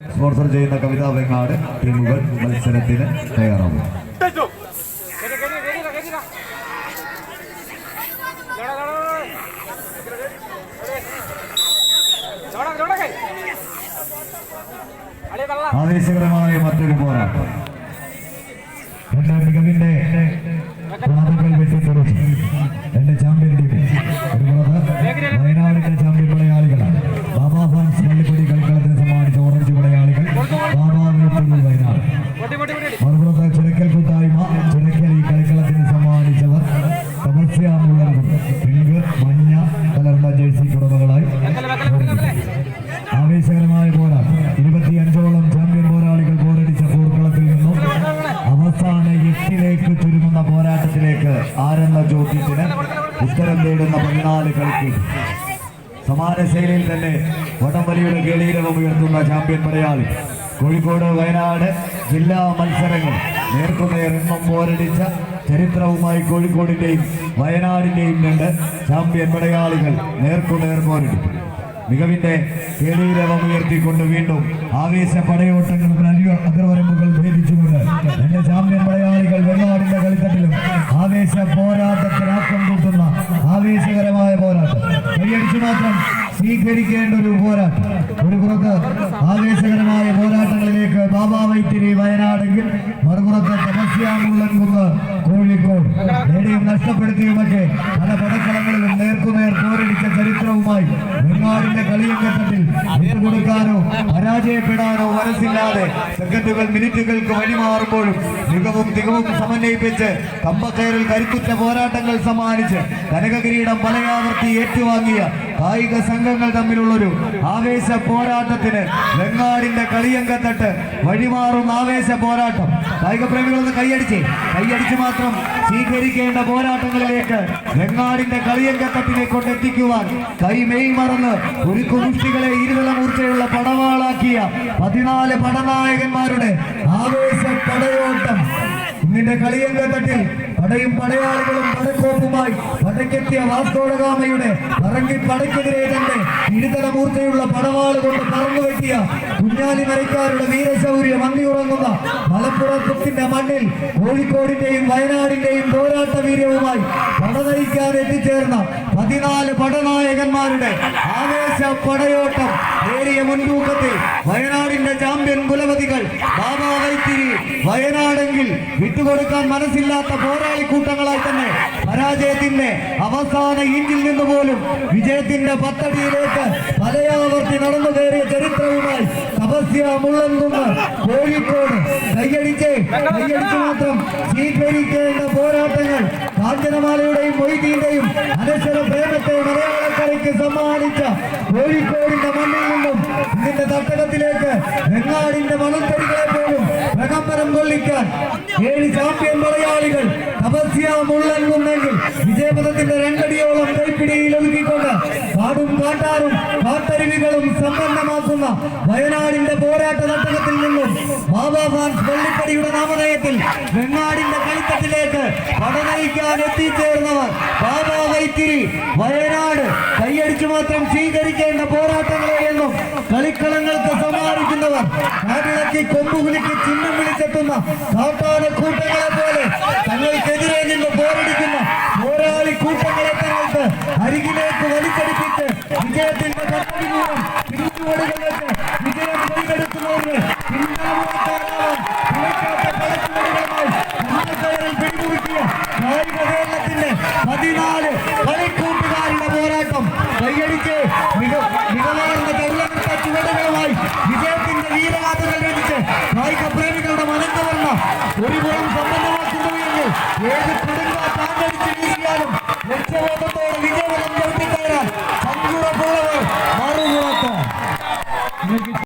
Sponsor ചെയ്യുന്ന കവിതാ വെങ്ങാട് ടീമുകൾ മത്സരത്തിന് തയ്യാറാവും ആവേശകരമായ മറ്റൊരു പോരാട്ടം. എന്റെ മികവിന്റെ വാദങ്ങൾ വെട്ടിത്തുറച്ചു എന്റെ ചാമ്പ്യൻ ചോദ്യത്തിന് ഉത്തരം തേടുന്ന പതിനാല് കളിക്ക്. സമാന ശൈലിയിൽ തന്നെ വടംവലിയുടെ ഗളീരവം ഉയർത്തുന്ന ചാമ്പ്യൻ മലയാളി. കോഴിക്കോട് വയനാട് ജില്ലാ മത്സരങ്ങൾ. നേർക്കുനേർ എണ്ണം പോരടിച്ച ചരിത്രവുമായി കോഴിക്കോടിന്റെയും വയനാടിന്റെയും രണ്ട് ചാമ്പ്യൻ പടയാളികൾ നേർക്കുനേർ പോരടി മികവിന്റെ കേളീരവം ഉയർത്തിക്കൊണ്ട് വീണ്ടും ആവേശ പടയോട്ടങ്ങൾ ആവേശകരമായ പോരാട്ടം. കൈയടിച്ചു മാത്രം സ്വീകരിക്കേണ്ട ഒരു പോരാട്ടം. ഒരു പുറത്ത് ആവേശകരമായ പോരാട്ടങ്ങളിലേക്ക് ബാബാ വൈത്തിരി വയനാടെങ്കിൽ മറുപുറത്ത് തപസ്യാമുള്ളൻകുന്ന് കോഴിക്കോട്. നേടിയും നഷ്ടപ്പെടുത്തിയുമൊക്കെ പല പടക്കളങ്ങളിലും നേർക്കുനേർ പോരടിച്ച ചരിത്രവുമായി കളിയങ്കത്തിൽ കൊടുക്കാനോ പരാജയപ്പെടാനോ മനസ്സില്ലാതെ സെക്കൻഡുകൾ മിനിറ്റുകൾക്ക് വഴിമാറുമ്പോഴും മികവും തികവും സമന്വയിപ്പിച്ച് കമ്പക്കയറിൽ കരുത്തുറ്റ പോരാട്ടങ്ങൾ സമ്മാനിച്ച് കനകകിരീടം പലയാവർത്തി ഏറ്റുവാങ്ങിയ കായിക സംഘങ്ങൾ തമ്മിലുള്ളൊരു ആവേശ പോരാട്ടത്തിന് വെങ്ങാടിന്റെ കളിയങ്കത്തട്ട് വഴിമാറും ആവേശ പോരാട്ടം. കായിക പ്രേമികളൊന്ന് കൈയടിച്ച്. കൈയടിച്ച് മാത്രം സ്വീകരിക്കേണ്ട പോരാട്ടങ്ങളിലേക്ക് വെങ്ങാടിന്റെ കളിയങ്കത്തട്ടിനെ കൊണ്ടെത്തിക്കുവാൻ കൈ മെയ് മറന്ന് ഒരു കുമുഷ്ടികളെ ഇരുതല മൂർച്ചയുള്ള പടവാളാക്കിയ പതിനാല് പടനായകന്മാരുടെ ആവേശ പടയോട്ടം. ഇന്നിന്റെ കളിയങ്കത്തട്ടിൽ പടയും പടയാളികളും പടക്കോപ്പുമായി പടക്കെത്തിയ വാസ്തോടകാമയുടെ പറങ്കി പടയ്ക്കെതിരെ തന്നെ ഇരുതല മൂർച്ചയുള്ള പടവാളുകൊണ്ട് പറഞ്ഞു വെട്ടിയ കുഞ്ഞാലി മരക്കാരുടെ വീരശൗര്യം അങ്ങിയുറങ്ങുന്ന മലപ്പുറത്തിന്റെ മണ്ണിൽ കോഴിക്കോടിന്റെയും വയനാടിന്റെയും പോരാട്ട വീര്യവുമായി പടനയിക്കാൻ എത്തിച്ചേർന്ന പതിനാല് പടനായകന്മാരുടെ ആവേശ പടയോട്ടം നേരിയ മുൻതൂക്കത്തിൽ വയനാടിന്റെ ചാമ്പ്യൻ കുലപതികൾ ബാബാ വൈത്തിരി വയനാടെങ്കിൽ വിട്ടുകൊടുക്കാൻ മനസ്സില്ലാത്ത പോരാളി കൂട്ടങ്ങളായി തന്നെ പരാജയത്തിന്റെ അവസാന ഇഞ്ചിൽ നിന്ന് പോലും വിജയത്തിന്റെ പത്തടിയിലേക്ക് പലയാവർത്തി നടന്നു കയറിയ ചരിത്രവുമായി തപസ്യ മുള്ളൻകുന്ന് കോഴിക്കോട് കൈയടിച്ച് കൈയടിച്ച് മാത്രം സ്വീകരിക്കേണ്ട പോരാട്ടങ്ങൾ കാഞ്ചനമാലയുടെയും മൊയ്തീന്റെയും അനശ്വര പ്രേമത്തെ മലയാളക്കരയ്ക്ക് സമ്മാനിച്ച കോഴിക്കോടിന്റെ മണ്ണിൽ നിന്നും ഇതിന്റെ തട്ടകത്തിലേക്ക് വെങ്ങാടിന്റെ മണത്തടികളെ പോലും കൊള്ളിക്കാൻ ഏഴ് ചാമ്പ്യൻ മലയാളികൾ തപസ്യ മുള്ളൻകുന്നെങ്കിൽ വിജയപഥത്തിന്റെ രണ്ടടിയോളം കൈപ്പിടിയിൽ ഒതുക്കിക്കൊണ്ട് പാടും കാട്ടാറും കാട്ടരുവികളും സമ്പന്നമാക്കുന്ന വയനാടിന്റെ പോരാട്ട നാട്ടകത്തിൽ നിന്നും ബാബാ ഫാൻസ് പള്ളിപ്പടിയുടെ നാമധേയത്തിൽ വെങ്ങാടിന്റെ കളിത്തട്ടിലേക്ക് പടനയിക്കാൻ എത്തിച്ചേർന്നവർ ബാബാ വൈത്തിരി. വയനാട് കൈയടിച്ചു മാത്രം സ്വീകരിക്കേണ്ട പോരാട്ടങ്ങളെ എന്നും കളിക്കളങ്ങൾക്ക് സമ്മാനിക്കുന്നവർ കൊമ്പുകുലിക്ക് കൊമ്പുകുലിക്ക് വിളിച്ചെത്തുന്ന കാട്ടാന കൂട്ടങ്ങളെ പോലെ തങ്ങൾക്കെതിരെ നിന്ന് പോരടിക്കുന്ന പോരാളി കൂട്ടങ്ങളെ തങ്ങൾക്ക് അരികിലേക്ക് വലിച്ചടിപ്പിച്ച് വിജയത്തിന്റെ പദ്ധതി മൂലം തിരിച്ചുകൊടുകളിലേക്ക് വിജയം കൈകെടുക്കുന്നവർക്ക് പിടിമുറുക്കിയ കായിക കേരളത്തിന്റെ പതിനാല് കളിക്കൂട്ടുകാരുടെ പോരാട്ടം. കൈയടിച്ച് മിക മികവാർന്ന ചുവടുകളുമായി വിജയത്തിന്റെ വീരഗാഥകൾ രചിച്ച് കായിക പ്രേമികളുടെ മനം കവർന്ന ഒരു പുറം സമ്പന്നമാക്കുന്നു എങ്കിൽ ഏത് കൊടുങ്കാറ്റ്